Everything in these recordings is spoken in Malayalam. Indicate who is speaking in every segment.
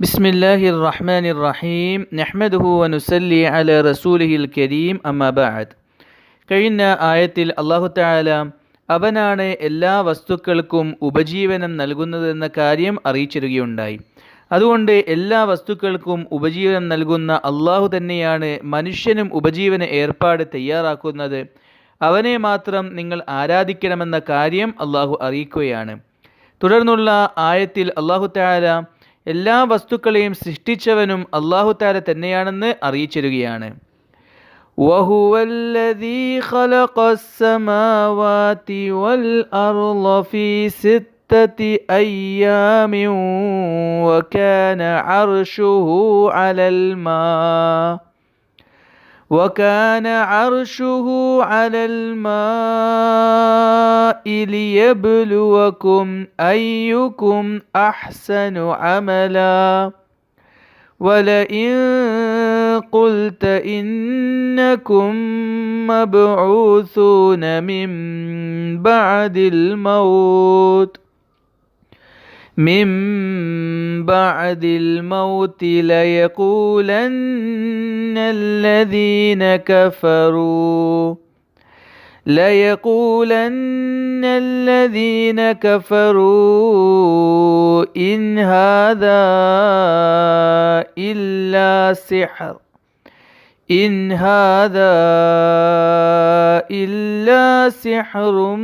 Speaker 1: ബിസ്മില്ലാഹി റഹ്മാൻ റഹീം നെഹ്മദ്ഹു على رسوله റസൂലിഹിൽ കരീം بعد കഴിഞ്ഞ ആയത്തിൽ അള്ളാഹു താല അവനാണ് എല്ലാ വസ്തുക്കൾക്കും ഉപജീവനം നൽകുന്നതെന്ന കാര്യം അറിയിച്ചിരുകയുണ്ടായി. അതുകൊണ്ട് എല്ലാ വസ്തുക്കൾക്കും ഉപജീവനം നൽകുന്ന അള്ളാഹു തന്നെയാണ് മനുഷ്യനും ഉപജീവന ഏർപ്പാട് തയ്യാറാക്കുന്നത്. അവനെ മാത്രം നിങ്ങൾ ആരാധിക്കണമെന്ന കാര്യം അള്ളാഹു അറിയിക്കുകയാണ്. തുടർന്നുള്ള ആയത്തിൽ അള്ളാഹു താല എല്ലാ വസ്തുക്കളെയും സൃഷ്ടിച്ചവനും അള്ളാഹു താല തന്നെയാണെന്ന് അറിയിച്ചിരുകയാണ് وهو الذي خلق السماوات والأرض في ستة أيام وكان عرشه على الماء وكان عرشه على الماء ليبلوكم أيكم أحسن عملا. ولئن قلت إنكم مبعوثون من بعد الموت من بعد الموت ليقولن الذين كفروا ليقولن الذين كفروا إن هذا إلا سحر إن هذا إلا سحر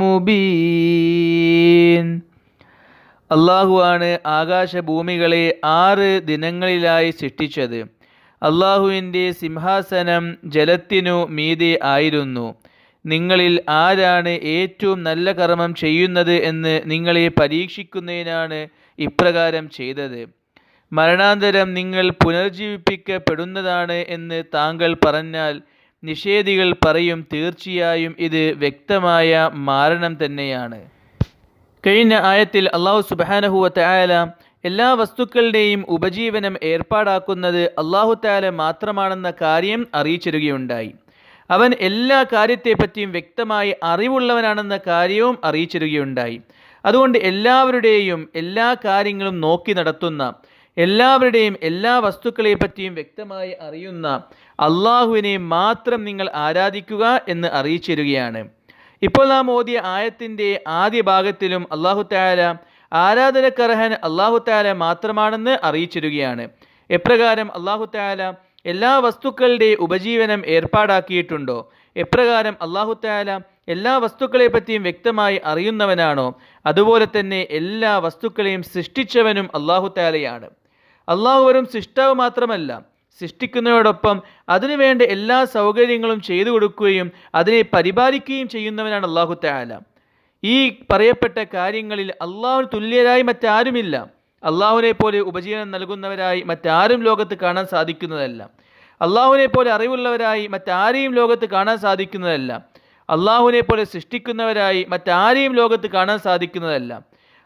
Speaker 1: مبين. അള്ളാഹുവാണ് ആകാശഭൂമികളെ ആറ് ദിനങ്ങളിലായി സൃഷ്ടിച്ചത്. അള്ളാഹുവിന്റെ സിംഹാസനം ജലത്തിനു മീതെ ആയിരുന്നു. നിങ്ങളിൽ ആരാണ് ഏറ്റവും നല്ല കർമ്മം ചെയ്യുന്നത് എന്ന് നിങ്ങളെ പരീക്ഷിക്കുന്നതിനാണ് ഇപ്രകാരം ചെയ്തത്. മരണാന്തരം നിങ്ങൾ പുനർജീവിപ്പിക്കപ്പെടുന്നതാണ് എന്ന് താങ്കൾ പറഞ്ഞാൽ നിഷേധികൾ പറയും തീർച്ചയായും ഇത് വ്യക്തമായ മാരണം തന്നെയാണ്. കഴിഞ്ഞ ആയത്തിൽ അള്ളാഹു സുബാനഹുവത്തെ ആയാല എല്ലാ വസ്തുക്കളുടെയും ഉപജീവനം ഏർപ്പാടാക്കുന്നത് അള്ളാഹു താല മാത്രമാണെന്ന കാര്യം അറിയിച്ചിരുകയുണ്ടായി. അവൻ എല്ലാ കാര്യത്തെപ്പറ്റിയും വ്യക്തമായി അറിവുള്ളവനാണെന്ന കാര്യവും അറിയിച്ചിരുകയുണ്ടായി. അതുകൊണ്ട് എല്ലാവരുടെയും എല്ലാ കാര്യങ്ങളും നോക്കി നടത്തുന്ന എല്ലാവരുടെയും എല്ലാ വസ്തുക്കളെ പറ്റിയും വ്യക്തമായി അറിയുന്ന അള്ളാഹുവിനെ മാത്രം നിങ്ങൾ ആരാധിക്കുക എന്ന് അറിയിച്ചിരുകയാണ്. ഇപ്പോൾ നാം ഓതിയ ആയത്തിന്റെ ആദ്യ ഭാഗത്തിലും അള്ളാഹു താല ആരാധനക്കർഹൻ അള്ളാഹു താല മാത്രമാണെന്ന് അറിയിച്ചിരുകയാണ് എപ്രകാരം അള്ളാഹു താല എല്ലാ വസ്തുക്കളുടെ ഉപജീവനം ഏർപ്പാടാക്കിയിട്ടുണ്ടോ? എപ്രകാരം അള്ളാഹു താല എല്ലാ വസ്തുക്കളെ പറ്റിയും വ്യക്തമായി അറിയുന്നവനാണോ? അതുപോലെ തന്നെ എല്ലാ വസ്തുക്കളെയും സൃഷ്ടിച്ചവനും അള്ളാഹു താലയാണ് അള്ളാഹു വരും സൃഷ്ടാവ് മാത്രമല്ല സൃഷ്ടിക്കുന്നതോടൊപ്പം അതിനുവേണ്ട എല്ലാ സൗകര്യങ്ങളും ചെയ്തു കൊടുക്കുകയും അതിനെ പരിപാലിക്കുകയും ചെയ്യുന്നവനാണ് അള്ളാഹു താല ഈ പറയപ്പെട്ട കാര്യങ്ങളിൽ അള്ളാഹു തുല്യരായി മറ്റാരുമില്ല. അള്ളാഹുവിനെ പോലെ ഉപജീവനം നൽകുന്നവരായി മറ്റാരും ലോകത്ത് കാണാൻ സാധിക്കുന്നതല്ല. അള്ളാഹുവിനെ പോലെ അറിവുള്ളവരായി മറ്റാരെയും ലോകത്ത് കാണാൻ സാധിക്കുന്നതല്ല. അള്ളാഹുവിനെ പോലെ സൃഷ്ടിക്കുന്നവരായി മറ്റാരെയും ലോകത്ത് കാണാൻ സാധിക്കുന്നതല്ല.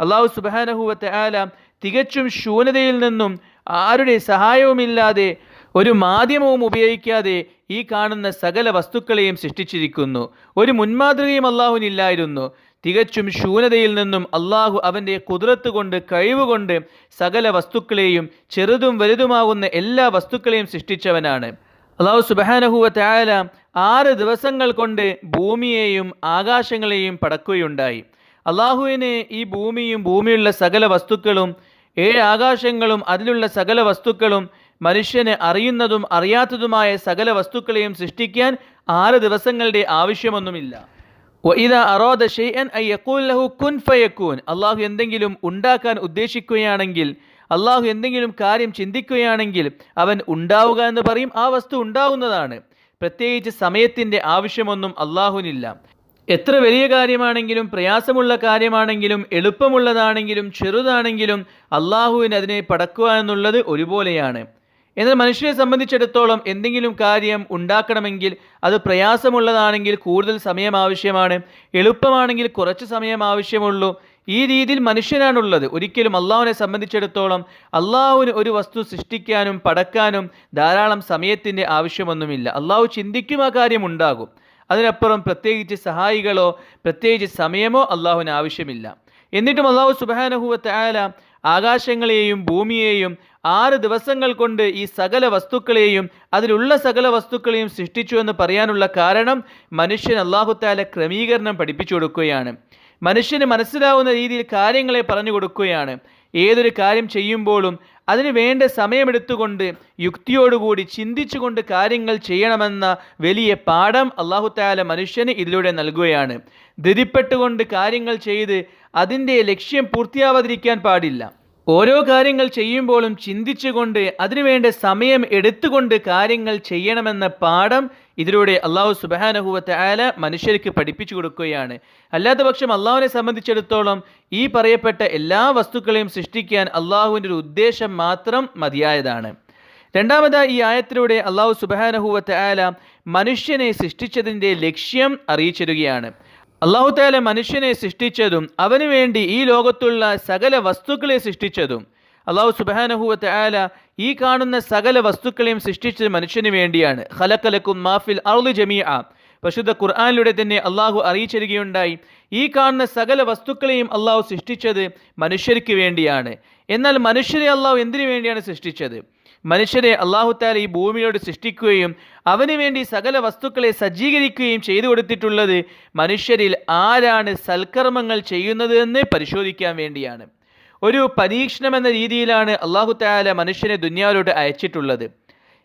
Speaker 1: അള്ളാഹു സുബാനഹുവത്തെ ആല തികച്ചും ശൂന്യതയിൽ നിന്നും ആരുടെ സഹായവുമില്ലാതെ ഒരു മാധ്യമവും ഉപയോഗിക്കാതെ ഈ കാണുന്ന സകല വസ്തുക്കളെയും സൃഷ്ടിച്ചിരിക്കുന്നു. ഒരു മുൻമാതൃകയും അള്ളാഹുവിനില്ലായിരുന്നു തികച്ചും ശൂന്യതയിൽ നിന്നും അള്ളാഹു അവന്റെ കുതിരത്ത് കൊണ്ട് കഴിവുകൊണ്ട് സകല വസ്തുക്കളെയും ചെറുതും വലുതുമാകുന്ന എല്ലാ വസ്തുക്കളെയും സൃഷ്ടിച്ചവനാണ്. അള്ളാഹു സുബാനഹുവ തായാല ആറ് ദിവസങ്ങൾ കൊണ്ട് ഭൂമിയെയും ആകാശങ്ങളെയും പടക്കുകയുണ്ടായി. അള്ളാഹുവിന് ഈ ഭൂമിയും ഭൂമിയുള്ള സകല വസ്തുക്കളും ഏഴ് ആകാശങ്ങളും അതിലുള്ള സകല വസ്തുക്കളും മനുഷ്യന് അറിയുന്നതും അറിയാത്തതുമായ സകല വസ്തുക്കളെയും സൃഷ്ടിക്കാൻ ആറ് ദിവസങ്ങളുടെ ആവശ്യമൊന്നുമില്ല. അള്ളാഹു എന്തെങ്കിലും ഉണ്ടാക്കാൻ ഉദ്ദേശിക്കുകയാണെങ്കിൽ അള്ളാഹു എന്തെങ്കിലും കാര്യം ചിന്തിക്കുകയാണെങ്കിൽ അവൻ ഉണ്ടാവുക എന്ന് പറയും. ആ വസ്തു ഉണ്ടാവുന്നതാണ്. പ്രത്യേകിച്ച് സമയത്തിന്റെ ആവശ്യമൊന്നും അള്ളാഹുവിനില്ല എത്ര വലിയ കാര്യമാണെങ്കിലും പ്രയാസമുള്ള കാര്യമാണെങ്കിലും എളുപ്പമുള്ളതാണെങ്കിലും ചെറുതാണെങ്കിലും അള്ളാഹുവിന് അതിനെ പടക്കുക എന്നുള്ളത് ഒരുപോലെയാണ്. എന്നാൽ മനുഷ്യനെ സംബന്ധിച്ചിടത്തോളം എന്തെങ്കിലും കാര്യം ഉണ്ടാക്കണമെങ്കിൽ അത് പ്രയാസമുള്ളതാണെങ്കിൽ കൂടുതൽ സമയം ആവശ്യമാണ്. എളുപ്പമാണെങ്കിൽ കുറച്ച് സമയം ആവശ്യമുള്ളൂ. ഈ രീതിയിൽ മനുഷ്യനാണുള്ളത്. ഒരിക്കലും അള്ളാഹുവിനെ സംബന്ധിച്ചിടത്തോളം അള്ളാഹുവിന് ഒരു വസ്തു സൃഷ്ടിക്കാനും പടക്കാനും ധാരാളം സമയത്തിന്റെ ആവശ്യമൊന്നുമില്ല. അള്ളാഹു ചിന്തിക്കും ആ കാര്യം ഉണ്ടാകും. അതിനപ്പുറം പ്രത്യേകിച്ച് സഹായികളോ പ്രത്യേകിച്ച് സമയമോ അള്ളാഹുവിന് ആവശ്യമില്ല. എന്നിട്ടും അള്ളാഹു സുബാനഹുവ ആല ആകാശങ്ങളെയും ഭൂമിയെയും ആറ് ദിവസങ്ങൾ കൊണ്ട് ഈ സകല വസ്തുക്കളെയും അതിലുള്ള സകല വസ്തുക്കളെയും സൃഷ്ടിച്ചു എന്ന് പറയാനുള്ള കാരണം മനുഷ്യൻ അള്ളാഹുത്താല ക്രമീകരണം പഠിപ്പിച്ചു കൊടുക്കുകയാണ്. മനുഷ്യന് മനസ്സിലാവുന്ന രീതിയിൽ കാര്യങ്ങളെ പറഞ്ഞു കൊടുക്കുകയാണ്. ഏതൊരു കാര്യം ചെയ്യുമ്പോഴും അതിന് വേണ്ട സമയമെടുത്തുകൊണ്ട് യുക്തിയോടുകൂടി ചിന്തിച്ചുകൊണ്ട് കാര്യങ്ങൾ ചെയ്യണമെന്ന വലിയ പാഠം അള്ളാഹു താല മനുഷ്യന് ഇതിലൂടെ നൽകുകയാണ്. ധൃതിപ്പെട്ടുകൊണ്ട് കാര്യങ്ങൾ ചെയ്ത് അതിന്റെ ലക്ഷ്യം പൂർത്തിയാവാതിരിക്കാൻ പാടില്ല. ഓരോ കാര്യങ്ങൾ ചെയ്യുമ്പോഴും ചിന്തിച്ചുകൊണ്ട് അതിനുവേണ്ട സമയം എടുത്തുകൊണ്ട് കാര്യങ്ങൾ ചെയ്യണമെന്ന പാഠം ഇതിലൂടെ അള്ളാഹു സുബഹാനഹുവത്തെ ആല മനുഷ്യർക്ക് പഠിപ്പിച്ചു കൊടുക്കുകയാണ്. അല്ലാത്ത പക്ഷം അള്ളാഹുവിനെ സംബന്ധിച്ചിടത്തോളം ഈ പറയപ്പെട്ട എല്ലാ വസ്തുക്കളെയും സൃഷ്ടിക്കാൻ അള്ളാഹുവിന്റെ ഒരു ഉദ്ദേശം മാത്രം മതിയായതാണ്. രണ്ടാമതായി ഈ ആയത്തിലൂടെ അള്ളാഹു സുബഹാനഹുവത്തെ ആല മനുഷ്യനെ സൃഷ്ടിച്ചതിന്റെ ലക്ഷ്യം അറിയിച്ചിരുകയാണ് അള്ളാഹു താല മനുഷ്യനെ സൃഷ്ടിച്ചതും അവന് വേണ്ടി ഈ ലോകത്തുള്ള സകല വസ്തുക്കളെ സൃഷ്ടിച്ചതും അള്ളാഹു സുബാനഹുവത്ത് ആല ഈ കാണുന്ന സകല വസ്തുക്കളെയും സൃഷ്ടിച്ചത് മനുഷ്യന് വേണ്ടിയാണ്. ഖലക്കലക്കും മാഫിൽ അർലു ജമീ ആ പരിശുദ്ധ ഖുർആാനിലൂടെ തന്നെ അള്ളാഹു അറിയിച്ചിരിക്കുകയുണ്ടായി ഈ കാണുന്ന സകല വസ്തുക്കളെയും അള്ളാഹു സൃഷ്ടിച്ചത് മനുഷ്യർക്ക് വേണ്ടിയാണ്. എന്നാൽ മനുഷ്യരെ അള്ളാഹു എന്തിനു വേണ്ടിയാണ് സൃഷ്ടിച്ചത്? മനുഷ്യരെ അള്ളാഹുത്താല ഈ ഭൂമിയോട് സൃഷ്ടിക്കുകയും അവന് വേണ്ടി സകല വസ്തുക്കളെ സജ്ജീകരിക്കുകയും ചെയ്തു കൊടുത്തിട്ടുള്ളത് മനുഷ്യരിൽ ആരാണ് സൽക്കർമ്മങ്ങൾ ചെയ്യുന്നത് എന്ന് പരിശോധിക്കാൻ വേണ്ടിയാണ്. ഒരു പരീക്ഷണം എന്ന രീതിയിലാണ് അള്ളാഹു താല മനുഷ്യനെ ദുന്യാവിലോട്ട് അയച്ചിട്ടുള്ളത്.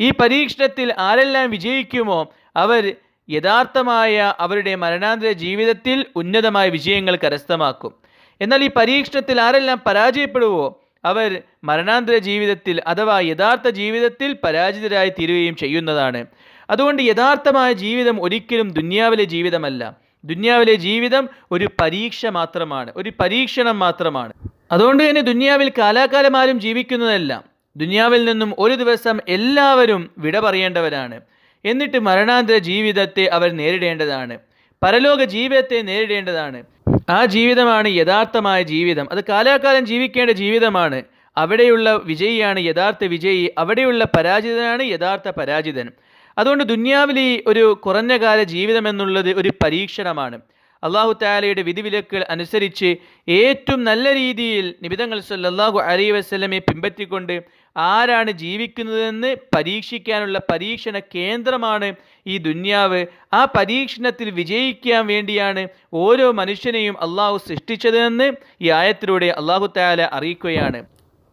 Speaker 1: ഈ പരീക്ഷണത്തിൽ ആരെല്ലാം വിജയിക്കുമോ അവർ യഥാർത്ഥമായ അവരുടെ മരണാന്തര ജീവിതത്തിൽ ഉന്നതമായ വിജയങ്ങൾ കരസ്ഥമാക്കും. എന്നാൽ ഈ പരീക്ഷണത്തിൽ ആരെല്ലാം പരാജയപ്പെടുവോ അവർ മരണാന്തര ജീവിതത്തിൽ അഥവാ യഥാർത്ഥ ജീവിതത്തിൽ പരാജിതരായി തീരുകയും ചെയ്യുന്നതാണ്. അതുകൊണ്ട് യഥാർത്ഥമായ ജീവിതം ഒരിക്കലും ദുന്യാവിലെ ജീവിതമല്ല. ദുന്യാവിലെ ജീവിതം ഒരു പരീക്ഷ മാത്രമാണ്. ഒരു പരീക്ഷണം മാത്രമാണ്. അതുകൊണ്ട് തന്നെ ദുനിയാവിൽ കാലാകാലം ആരും ജീവിക്കുന്നതല്ല. ദുന്യാവിൽ നിന്നും ഒരു ദിവസം എല്ലാവരും വിട പറയേണ്ടവരാണ്. എന്നിട്ട് മരണാന്തര ജീവിതത്തെ അവർ നേരിടേണ്ടതാണ്. പരലോക ജീവിതത്തെ നേരിടേണ്ടതാണ്. ആ ജീവിതമാണ് യഥാർത്ഥമായ ജീവിതം. അത് കാലാകാലം ജീവിക്കേണ്ട ജീവിതമാണ്. അവിടെയുള്ള വിജയിയാണ് യഥാർത്ഥ വിജയി. അവിടെയുള്ള പരാജിതനാണ് യഥാർത്ഥ പരാജിതൻ. അതുകൊണ്ട് ദുന്യാവിലെ ഒരു കുറഞ്ഞകാല ജീവിതം എന്നുള്ളത് ഒരു പരീക്ഷണമാണ്. അള്ളാഹു താലയുടെ വിധിവിലക്കുകൾ അനുസരിച്ച് ഏറ്റവും നല്ല രീതിയിൽ നിബിതങ്ങൾ സല്ലാഹു അലൈ വസ്ലമെ പിൻപറ്റിക്കൊണ്ട് ആരാണ് ജീവിക്കുന്നതെന്ന് പരീക്ഷിക്കാനുള്ള പരീക്ഷണ കേന്ദ്രമാണ് ഈ ദുന്യാവ്. ആ പരീക്ഷണത്തിൽ വിജയിക്കാൻ വേണ്ടിയാണ് ഓരോ മനുഷ്യനെയും അള്ളാഹു സൃഷ്ടിച്ചതെന്ന് ഈ ആയത്തിലൂടെ അള്ളാഹു താല അറിയിക്കുകയാണ്.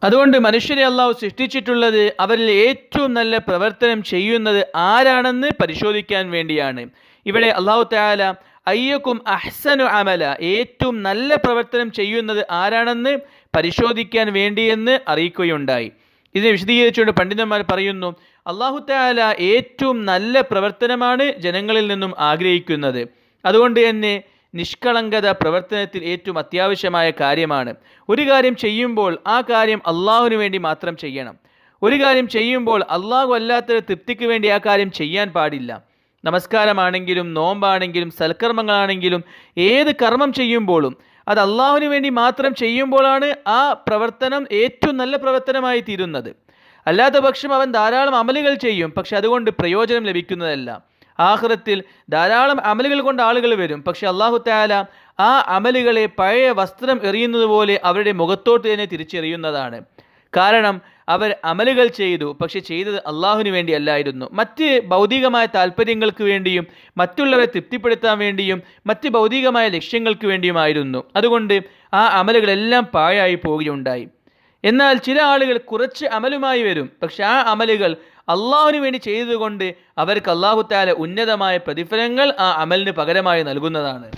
Speaker 1: അതുകൊണ്ട് മനുഷ്യരെ അള്ളാഹു സൃഷ്ടിച്ചിട്ടുള്ളത് അവരിൽ ഏറ്റവും നല്ല പ്രവർത്തനം ചെയ്യുന്നത് ആരാണെന്ന് പരിശോധിക്കാൻ വേണ്ടിയാണ്. ഇവിടെ അള്ളാഹു താല അയ്യക്കും അഹ്സനു അമല. ഏറ്റവും നല്ല പ്രവർത്തനം ചെയ്യുന്നത് ആരാണെന്ന് പരിശോധിക്കാൻ വേണ്ടിയെന്ന് അറിയിക്കുകയുണ്ടായി. ഇതിനെ വിശദീകരിച്ചുകൊണ്ട് പണ്ഡിതന്മാർ പറയുന്നു അള്ളാഹു താല ഏറ്റവും നല്ല പ്രവർത്തനമാണ് ജനങ്ങളിൽ നിന്നും ആഗ്രഹിക്കുന്നത്. അതുകൊണ്ട് തന്നെ നിഷ്കളങ്കത പ്രവർത്തനത്തിൽ ഏറ്റവും അത്യാവശ്യമായ കാര്യമാണ്. ഒരു കാര്യം ചെയ്യുമ്പോൾ ആ കാര്യം അള്ളാഹുവിന് വേണ്ടി മാത്രം ചെയ്യണം. ഒരു കാര്യം ചെയ്യുമ്പോൾ അള്ളാഹു അല്ലാത്തൊരു തൃപ്തിക്ക് വേണ്ടി ആ കാര്യം ചെയ്യാൻ പാടില്ല. നമസ്കാരമാണെങ്കിലും നോമ്പാണെങ്കിലും സൽക്കർമ്മങ്ങളാണെങ്കിലും ഏത് കർമ്മം ചെയ്യുമ്പോഴും അത് അള്ളാഹുവിന് വേണ്ടി മാത്രം ചെയ്യുമ്പോഴാണ് ആ പ്രവർത്തനം ഏറ്റവും നല്ല പ്രവർത്തനമായി തീരുന്നത്. അല്ലാത്ത പക്ഷം അവൻ ധാരാളം അമലുകൾ ചെയ്യും പക്ഷെ അതുകൊണ്ട് പ്രയോജനം ലഭിക്കുന്നതല്ല. ആഹ്റത്തിൽ ധാരാളം അമലുകൾ കൊണ്ട് ആളുകൾ വരും പക്ഷെ അള്ളാഹു താല ആ അമലുകളെ പഴയ വസ്ത്രം എറിയുന്നത് പോലെ അവരുടെ മുഖത്തോട്ട് തന്നെ തിരിച്ചെറിയുന്നതാണ്. കാരണം അവർ അമലുകൾ ചെയ്തു പക്ഷെ ചെയ്തത് അള്ളാഹുവിന് വേണ്ടി അല്ലായിരുന്നു മറ്റ് ഭൗതികമായ താല്പര്യങ്ങൾക്ക് വേണ്ടിയും മറ്റുള്ളവരെ തൃപ്തിപ്പെടുത്താൻ വേണ്ടിയും മറ്റ് ഭൗതികമായ ലക്ഷ്യങ്ങൾക്ക് വേണ്ടിയുമായിരുന്നു. അതുകൊണ്ട് ആ അമലുകളെല്ലാം പാഴായി പോവുകയുണ്ടായി. എന്നാൽ ചില ആളുകൾ കുറച്ച് അമലുമായി വരും പക്ഷെ ആ അമലുകൾ അള്ളാഹുവിന് വേണ്ടി ചെയ്തതുകൊണ്ട് അവർക്ക് അള്ളാഹു താല ഉന്നതമായ പ്രതിഫലങ്ങൾ ആ അമലിന് പകരമായി നൽകുന്നതാണ്.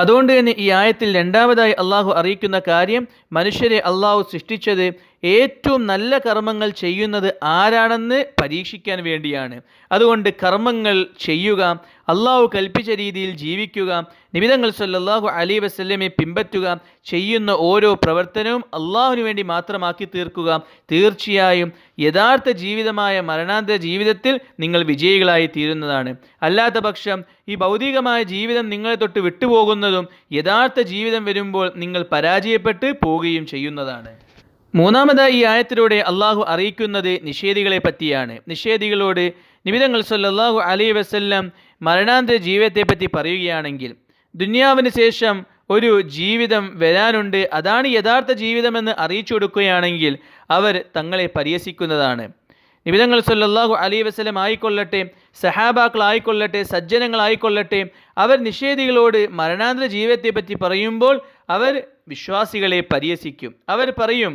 Speaker 1: അതുകൊണ്ട് തന്നെ ഈ ആയത്തിൽ രണ്ടാമതായി അള്ളാഹു അറിയിക്കുന്ന കാര്യം മനുഷ്യരെ അള്ളാഹു സൃഷ്ടിച്ചത് ഏറ്റവും നല്ല കർമ്മങ്ങൾ ചെയ്യുന്നത് ആരാണെന്ന് പരീക്ഷിക്കാൻ വേണ്ടിയാണ്. അതുകൊണ്ട് കർമ്മങ്ങൾ ചെയ്യുക അള്ളാഹു കൽപ്പിച്ച രീതിയിൽ ജീവിക്കുക നിമിതങ്ങൾ സല്ലാഹു അലി വസ്ല്ലമെ പിൻപറ്റുക ചെയ്യുന്ന ഓരോ പ്രവർത്തനവും അള്ളാഹുവിന് വേണ്ടി മാത്രമാക്കി തീർക്കുക. തീർച്ചയായും യഥാർത്ഥ ജീവിതമായ മരണാന്തര ജീവിതത്തിൽ നിങ്ങൾ വിജയികളായി തീരുന്നതാണ്. അല്ലാത്ത പക്ഷം ഈ ഭൗതികമായ ജീവിതം നിങ്ങളെ തൊട്ട് വിട്ടുപോകുന്നതും യഥാർത്ഥ ജീവിതം വരുമ്പോൾ നിങ്ങൾ പരാജയപ്പെട്ട് പോവുകയും ചെയ്യുന്നതാണ്. മൂന്നാമതായി ഈ ആയത്തിലൂടെ അള്ളാഹു അറിയിക്കുന്നത് നിഷേധികളെ പറ്റിയാണ്. നിഷേധികളോട് നിമിതങ്ങൾ സല്ലാഹു അലൈ വസ്ല്ലം മരണാന്തര ജീവിതത്തെപ്പറ്റി പറയുകയാണെങ്കിൽ ദുന്യാവിന് ശേഷം ഒരു ജീവിതം വരാനുണ്ട് അതാണ് യഥാർത്ഥ ജീവിതമെന്ന് അറിയിച്ചു കൊടുക്കുകയാണെങ്കിൽ അവർ തങ്ങളെ പരിഹസിക്കുന്നതാണ്. നിബിതങ്ങൾ സല്ലാഹു അലൈഹി വസ്ലം ആയിക്കൊള്ളട്ടെ സഹാബാക്കളായിക്കൊള്ളട്ടെ സജ്ജനങ്ങളായിക്കൊള്ളട്ടെ അവർ നിഷേധികളോട് മരണാന്തര ജീവിതത്തെപ്പറ്റി പറയുമ്പോൾ അവർ വിശ്വാസികളെ പരിഹസിക്കും. അവർ പറയും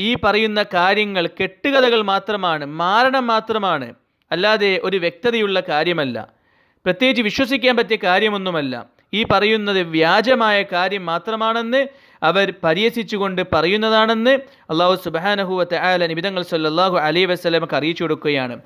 Speaker 1: ഈ പറയുന്ന കാര്യങ്ങൾ കെട്ടുകഥകൾ മാത്രമാണ് മാരണം മാത്രമാണ്. അല്ലാതെ ഒരു വ്യക്തതയുള്ള കാര്യമല്ല. പ്രത്യേകിച്ച് വിശ്വസിക്കാൻ പറ്റിയ കാര്യമൊന്നുമല്ല. ഈ പറയുന്നത് വ്യാജമായ കാര്യം മാത്രമാണെന്ന് അവർ പരിഹസിച്ചുകൊണ്ട് പറയുന്നതാണെന്ന് അള്ളാഹു സുബാനഹുവത്തെ ആല നിബിതങ്ങൾ സല്ലാഹു അലൈ വസ്ലമക്ക് അറിയിച്ചു കൊടുക്കുകയാണ്.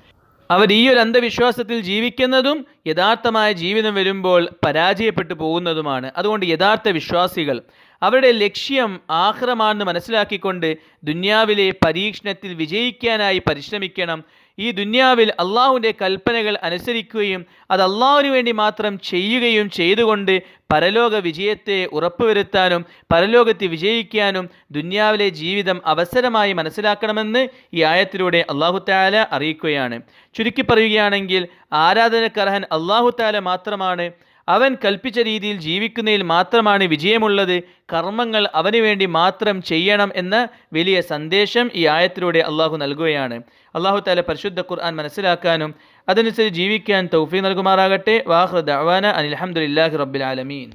Speaker 1: അവർ ഈ ഒരു അന്ധവിശ്വാസത്തിൽ ജീവിക്കുന്നതും യഥാർത്ഥമായ ജീവിതം വരുമ്പോൾ പരാജയപ്പെട്ടു പോകുന്നതുമാണ്. അതുകൊണ്ട് യഥാർത്ഥ വിശ്വാസികൾ അവരുടെ ലക്ഷ്യം ആഹ്റമാണെന്ന് മനസ്സിലാക്കിക്കൊണ്ട് ദുന്യാവിലെ പരീക്ഷണത്തിൽ വിജയിക്കാനായി പരിശ്രമിക്കണം. ഈ ദുന്യാവിൽ അള്ളാഹുവിന്റെ കൽപ്പനകൾ അനുസരിക്കുകയും അത് അള്ളാഹുവിന് വേണ്ടി മാത്രം ചെയ്യുകയും ചെയ്തുകൊണ്ട് പരലോക വിജയത്തെ ഉറപ്പുവരുത്താനും പരലോകത്തെ വിജയിക്കാനും ദുന്യാവിലെ ജീവിതം അവസരമായി മനസ്സിലാക്കണമെന്ന് ഈ ആയത്തിലൂടെ അള്ളാഹു താല അറിയിക്കുകയാണ്. ചുരുക്കി പറയുകയാണെങ്കിൽ ആരാധനക്കർഹൻ അള്ളാഹു താല മാത്രമാണ്. അവൻ കൽപ്പിച്ച രീതിയിൽ ജീവിക്കുന്നതിൽ മാത്രമാണ് വിജയമുള്ളത്. കർമ്മങ്ങൾ അവന് വേണ്ടി മാത്രം ചെയ്യണം എന്ന വലിയ സന്ദേശം ഈ ആയത്തിലൂടെ അള്ളാഹു നൽകുകയാണ്. അള്ളാഹു താല പരിശുദ്ധ ഖുർആൻ മനസ്സിലാക്കാനും അതനുസരിച്ച് ജീവിക്കാൻ തൗഫീ നൽകുമാറാകട്ടെ. വാഹ് ദവാന അനിൽഹമുല്ലാഹി റബ്ബിൽ ആലമീൻ.